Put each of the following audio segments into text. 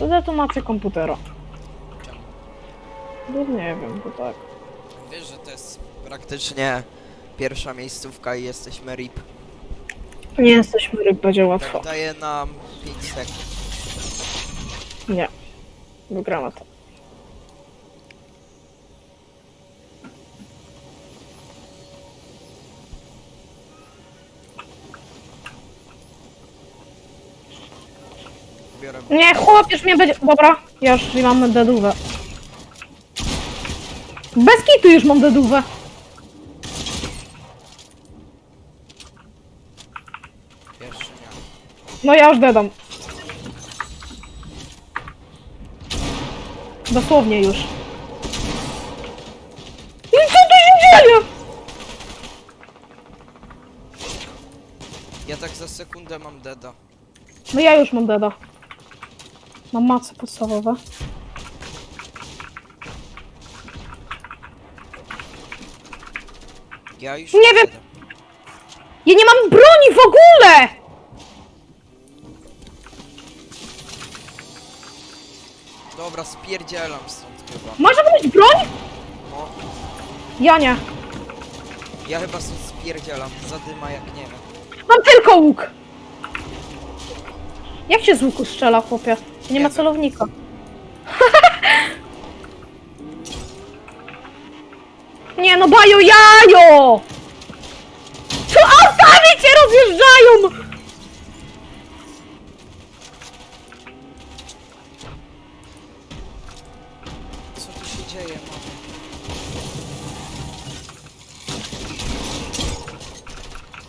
To detonację komputera. No nie wiem, bo tak. Wiesz, że to jest praktycznie pierwsza miejscówka i jesteśmy RIP. Nie jesteśmy ryb, będzie łatwo. Tak daje nam 5 sekund. Nie. Wygramy to. Nie, chłop, już mnie będzie... Dobra, ja już mam dedówę. Bez kitu już mam dedówę. Jeszcze nie. No ja już dedam. Dosłownie już. I co tu się dzieje? Ja tak za sekundę mam deda. No ja już mam deda. Mam mace podstawowe. Ja już Nie wiem. Ja nie mam broni w ogóle! Dobra, spierdzielam stąd chyba. Może być broń? No, Ja nie. ja chyba stąd spierdzielam. Zadyma jak nie wiem. Mam tylko łuk. Jak się z łuku strzela, chłopie? Nie, Nie ma celownika. nie no, bajo jajo! To autami cię rozjeżdżają! Co tu się dzieje, mamo?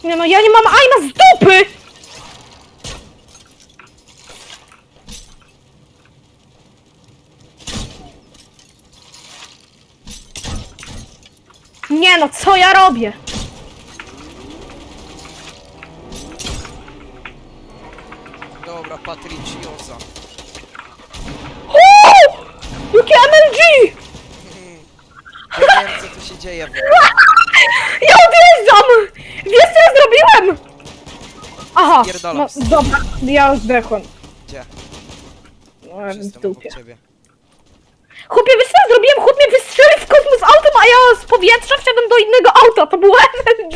Nie no, ja nie mam ajma z dupy! Nie no, co ja robię? Dobra, Patricioza. Uuu! Jakie MLG! Ja nie wiem, co tu się dzieje w ogóle. Ja odjeżdżam! Wiesz co ja zrobiłem? Aha, Spierdalam no, dobra, ja zdechłem. Gdzie? No, Już w jestem obok dupie. ciebie. Chłopie, wiesz co ja zrobiłem? Chłop mnie wystrzelił w kosmos autem, a ja z powietrza wsiadłem do auta. To było MLG.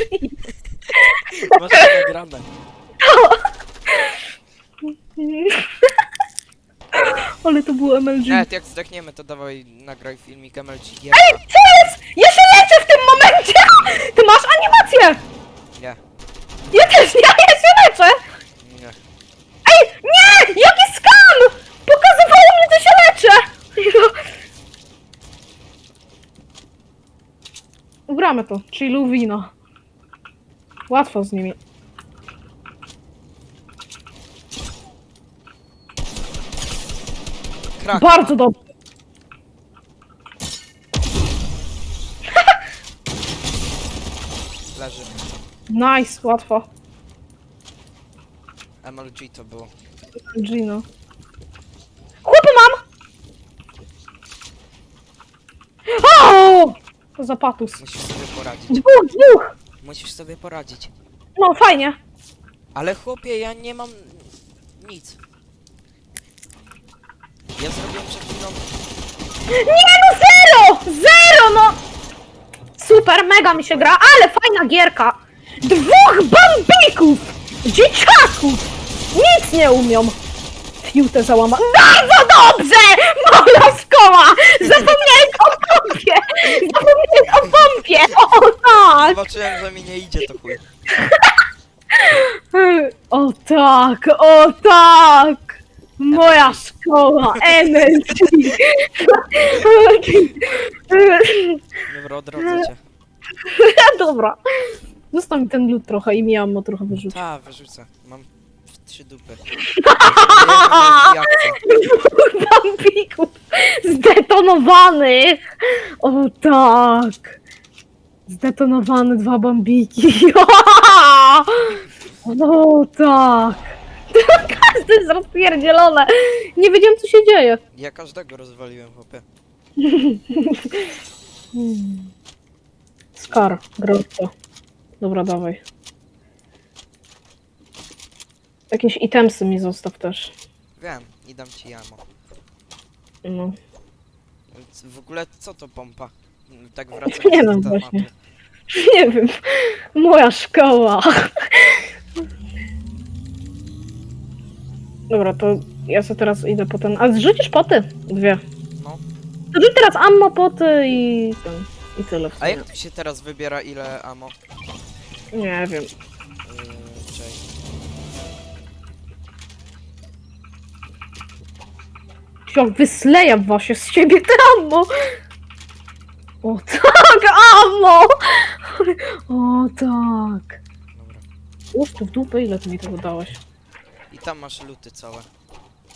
Masz to nagrane. Ale to było MLG. Nawet jak zdechniemy, to dawaj, nagraj filmik MLG. Ej, co jest? Ja się leczę w tym momencie! Ty masz animację! Nie, Ja też nie, ja się leczę! nie. Ej, nie! Jaki skam! Pokazywało mnie, że się leczę! Ugramy to. Chilluwina. Łatwo z nimi. Krak. Bardzo dobrze. Leży. Nice, łatwo. MLG to było. Gino. Chłopy mam! O! To za patus. Musisz sobie poradzić. Dwóch, dwóch! Musisz sobie poradzić. No, fajnie. Ale chłopie, ja nie mam nic. Ja zrobiłem przed chwilą... Nie no, zero! Zero, no! Super, mega mi się gra, ale fajna gierka. Dwóch bambików! Dzieciaków! Nic nie umią. Fiutę załama. Bardzo dobrze! Moja szkoła! Zapomniałem o pompie! Zapomniałem o pompie! O tak! Zobaczyłem, że mi nie idzie, to chuj. O tak, o tak! Moja szkoła, NLG! Dobra, odrodzę cię. Dobra. Zostaw mi ten lód trochę i mi ammo trochę wyrzucić. Ta, wyrzucę. Mam trzy dupy. Bambików zdetonowanych! O tak! Zdetonowane dwa bambiki. O tak! Każdy jest rozpierdzielone. Nie wiedziałem co się dzieje. Ja każdego rozwaliłem, chłopie. Hmm. Skar, grotto. Dobra, dawaj. Jakieś itemsy mi zostaw też. Wiem, i dam ci jamo. No. W ogóle co to pompa? Tak wracając Nie do wiem tematu. właśnie. Nie wiem. Moja szkoła. Dobra, to ja sobie teraz idę po ten. A zrzucisz poty? Dwie. No. To rzuć teraz ammo poty i ten. I tyle w A sumie. jak tu się teraz wybiera ile ammo? Nie wiem. Jak wysleja właśnie z ciebie te ammo. O tak, ammo! O tak. Dobra. Tu w dupę, ile ty mi tego dałeś? I tam masz luty całe.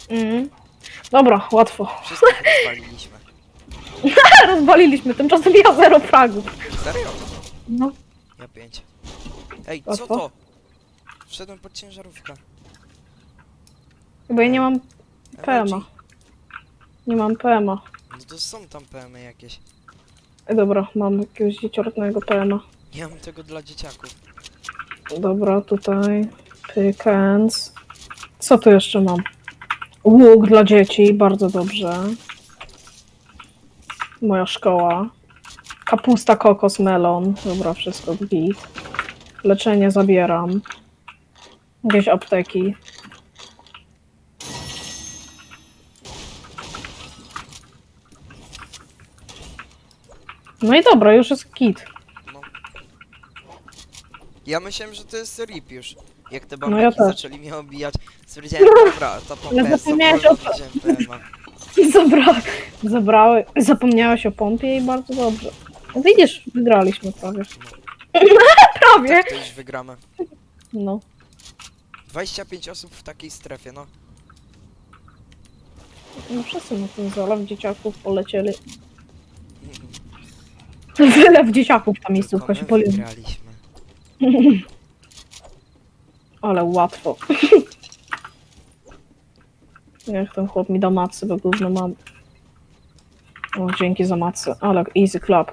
Mhm. Dobra, łatwo. Wszystko rozwaliliśmy. Rozwaliliśmy, tymczasem ja zero fragów. Serio? No. Ja pięć. Ej, co Łatwo? to? Wszedłem pod ciężarówkę. Bo ja nie mam. Emoji. Nie mam PMA. No to są tam PM jakieś. E, Dobra, mam jakiegoś dzieciornego PMA. Nie mam tego dla dzieciaków. Dobra, tutaj. Pickens. Co tu jeszcze mam? Łuk dla dzieci, bardzo dobrze. Moja szkoła. Kapusta, kokos, melon. Dobra, wszystko git. Leczenie zabieram. Jakieś apteki. No i dobra, już jest kit. No. Ja myślałem, że to jest RIP już. Jak te No ja też. zaczęli mnie obijać, stwierdziłem, dobra, pompa Ale jest zapomniałeś o PMA. Zabra... Zabrały... Zapomniałeś o pompie i bardzo dobrze. No Widzisz, wygraliśmy prawie. prawie! Tak to już wygramy. No. 25 osób w takiej strefie, no. No wszyscy na ten zalew dzieciaków polecieli. Wylew dzieciaków ta miejscówka się wygraliśmy. Ale łatwo. Niech ten chłop mi da macy, bo gówno mam. O, dzięki za macy. Ale easy club.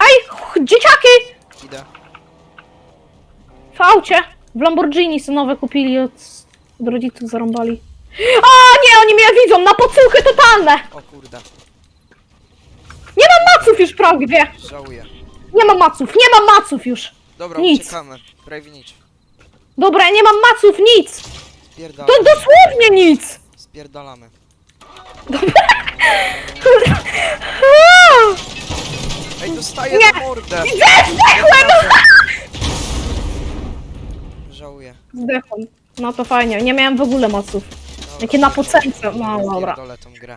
Ej, ch- dzieciaki! Idę. W aucie! W Lamborghini synowe kupili od, od rodziców zarąbali. A nie, oni mnie widzą! Na pocuchy totalne! O kurde, Nie mam maców już prawie! żałuję. Nie mam maców, nie mam maców już! Dobra, Nic. uciekamy. Prawie nic. Dobra, nie mam maców, nic! To Spierdalamy. dosłownie nic! Spierdalamy. Ej, dostaję Nie. na mordę! Zdechłem! Żałuję. Zdechłem. No to fajnie, nie miałem w ogóle maców. Dobra, Jakie napocęce. No, dobra. Pierdolę tą grę.